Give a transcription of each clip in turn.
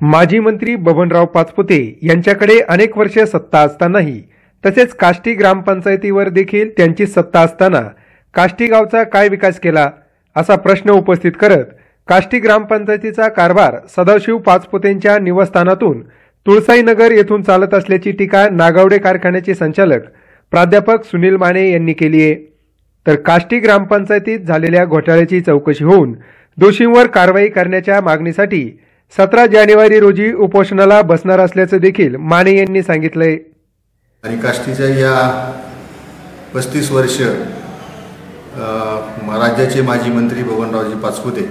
माजी मंत्री बबनराव पाचपुते यांच्याकडे अनेक वर्ष सत्ता असतानाही तसेच काष्टी ग्रामपंचायतीवर देखील त्यांची सत्ता असताना काष्टी गावचा काय विकास केला असा प्रश्न उपस्थित करत काष्टी ग्रामपंचायतीचा कारभार सदाशिव पाचपुतेंच्या निवासस्थानातून तुळसाईनगर येथून चालत असल्याची टीका नागावडे कारखान्याचे संचालक प्राध्यापक सुनील माने यांनी केली आहे. तर काष्टी ग्रामपंचायतीत झालेल्या घोटाळ्याची चौकशी होऊन दोषींवर कारवाई करण्याच्या मागणीसाठी सतरा जानेवारी रोजी उपोषणाला बसणार असल्याचं देखील माने यांनी सांगितलंय. आणि काष्टीच्या या पस्तीस वर्ष राज्याचे माजी मंत्री बबनरावजी पाचपुते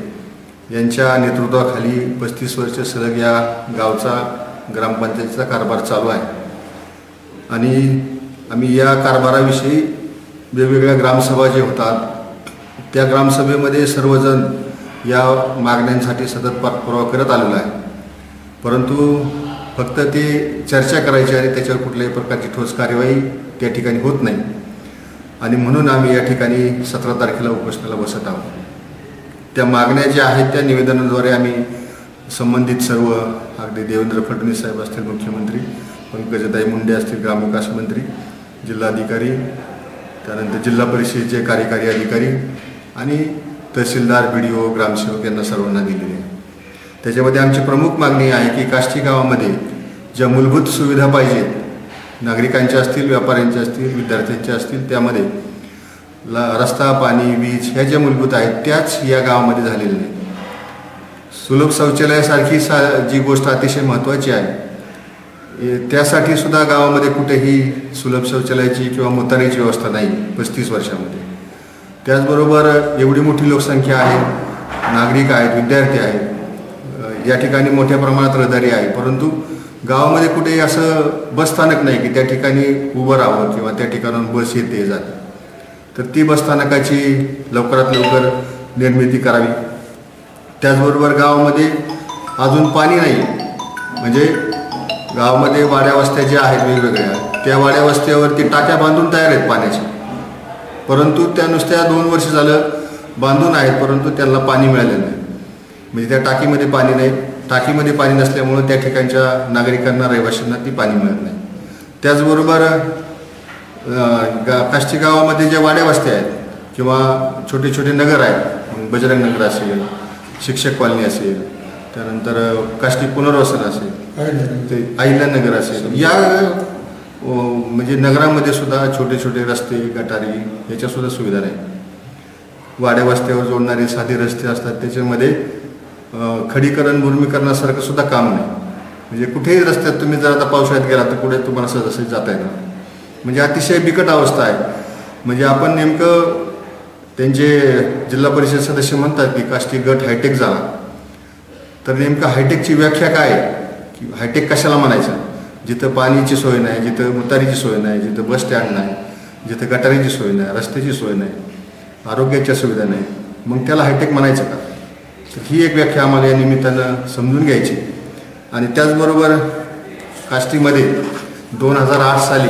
यांच्या नेतृत्वाखाली पस्तीस वर्ष सलग या गावचा ग्रामपंचायतीचा कारभार चालू आहे. आणि आम्ही या कारभाराविषयी वेगवेगळ्या ग्रामसभा जे होतात त्या ग्रामसभेमध्ये सर्वजण या मागण्यांसाठी सतत पाठपुरावा करत आलेला आहे. परंतु फक्त ते चर्चा करायची आणि त्याच्यावर कुठल्याही प्रकारची ठोस कार्यवाही त्या ठिकाणी होत नाही. आणि म्हणून आम्ही या ठिकाणी सतरा तारखेला उपोषणाला बसत आहोत. त्या मागण्या ज्या आहेत त्या निवेदनाद्वारे आम्ही संबंधित सर्व अगदी देवेंद्र फडणवीस साहेब असतील मुख्यमंत्री पंकजताई मुंडे असतील ग्रामविकास मंत्री जिल्हाधिकारी त्यानंतर जिल्हा परिषदेचे कार्यकारी अधिकारी आणि तहसीलदार बी डी ओ ग्रामसेवक यांना सर्वांना दिलेली आहे. त्याच्यामध्ये आमची प्रमुख मागणी आहे की काष्टी गावामध्ये ज्या मूलभूत सुविधा पाहिजेत नागरिकांच्या असतील व्यापाऱ्यांच्या असतील विद्यार्थ्यांच्या असतील त्यामध्ये ला रस्ता पाणी वीज ह्या ज्या मूलभूत आहेत त्याच या गावामध्ये झालेल्या नाही सुलभ शौचालयासारखी सा जी गोष्ट अतिशय महत्त्वाची आहे त्यासाठी सुद्धा गावामध्ये कुठेही सुलभ शौचालयाची किंवा मुतारीची व्यवस्था नाही पस्तीस वर्षामध्ये. त्याचबरोबर एवढी मोठी लोकसंख्या आहे नागरिक आहेत विद्यार्थी आहेत या ठिकाणी मोठ्या प्रमाणात रहदारी आहे. परंतु गावामध्ये कुठेही असं बसस्थानक नाही की त्या ठिकाणी उभं राहावं किंवा त्या ठिकाणाहून बस येते जाते. तर ती बसस्थानकाची लवकरात लवकर निर्मिती करावी. त्याचबरोबर गावामध्ये अजून पाणी नाही. म्हणजे गावामध्ये वाड्यावस्त्या ज्या आहेत वेगवेगळ्या त्या वाड्यावस्त्यावरती टाक्या बांधून तयार आहेत पाण्याच्या. परंतु त्या नुसत्या दोन वर्ष झालं बांधून आहेत परंतु त्यांना पाणी मिळालेलं नाही. म्हणजे त्या टाकीमध्ये पाणी नाही. टाकीमध्ये पाणी नसल्यामुळं त्या ठिकाणच्या नागरिकांना रहिवाशांना ती पाणी मिळत नाही. त्याचबरोबर गा काष्टी गावामध्ये ज्या वाड्या वस्त्या आहेत किंवा छोटे छोटे नगर आहेत बजरंग नगर असेल शिक्षक कॉलनी असेल त्यानंतर काष्टी पुनर्वसन असेल ते अहिल्यानगर असेल या म्हणजे नगरामध्ये सुद्धा छोटे छोटे रस्ते गटारी याच्यासुद्धा सुविधा नाही. वाड्या वस्त्यावर जोडणारे साधे रस्ते असतात त्याच्यामध्ये खडीकरण मुर्मीकरणासारखं सुद्धा काम नाही. म्हणजे कुठेही रस्त्यात तुम्ही जर आता पावसाळ्यात गेला तर कुठे तुम्हाला सहजासहजी जाता येणार म्हणजे अतिशय बिकट अवस्था आहे. म्हणजे आपण नेमकं त्यांचे जिल्हा परिषद सदस्य म्हणतात की काष्टी गट हायटेक झाला. तर नेमकं हायटेकची व्याख्या काय आहे? की हायटेक कशाला म्हणायचं? जिथं पाणीची सोय नाही जिथं मुतारीची सोय नाही जिथं बस स्टँड नाही जिथं गटारीची सोय नाही रस्त्याची सोय नाही आरोग्याच्या सुविधा नाही मग त्याला हायटेक म्हणायचं का? तर ही एक व्याख्या आम्हाला या निमित्तानं समजून घ्यायची. आणि त्याचबरोबर काष्टीमध्ये दोन हजार आठ साली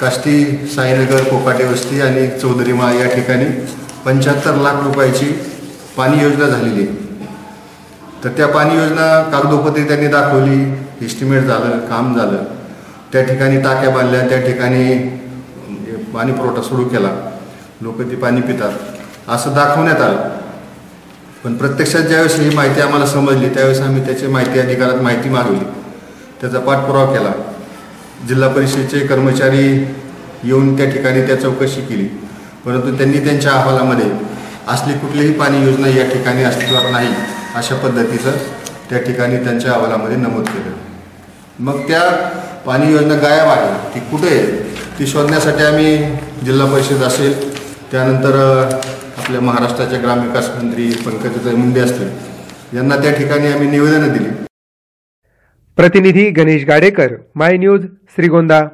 काष्टी साईनगर कोकाटे वस्ती आणि चौधरीमाळ या ठिकाणी पंच्याहत्तर लाख रुपयाची पाणी योजना झालेली आहे. तर त्या पाणी योजना कागदोपत्री त्यांनी दाखवली एस्टिमेट झालं काम झालं. त्या ठिकाणी टाक्या बांधल्या त्या ठिकाणी म्हणजे पाणी पुरवठा सुरू केला. लोक ती पाणी पितात. असं दाखवण्यात आलं. पण प्रत्यक्षात ज्यावेळेस ही माहिती आम्हाला समजली त्यावेळेस आम्ही त्याची माहिती अधिकारात माहिती मागवली. त्याचा पाठपुरावा केला. जिल्हा परिषदेचे कर्मचारी येऊन त्या ठिकाणी त्या चौकशी केली. परंतु त्यांनी त्यांच्या अहवालामध्ये असली कुठलीही पाणी योजना या ठिकाणी अस्तित्वात नाही अशा पद्धतीचं त्या ठिकाणी त्यांच्या अहवालामध्ये नमूद केलं. मग त्या पाणी योजना गायब आहे. ती कुठे आहे? ती शोधण्यासाठी आम्ही जिल्हा परिषद असेल त्यानंतर आपल्या महाराष्ट्राचे ग्रामविकास मंत्री पंकजाताई मुंडे असतील यांना त्या ठिकाणी आम्ही निवेदनं दिली. प्रतिनिधी गणेश गाडेकर माय न्यूज श्रीगोंदा.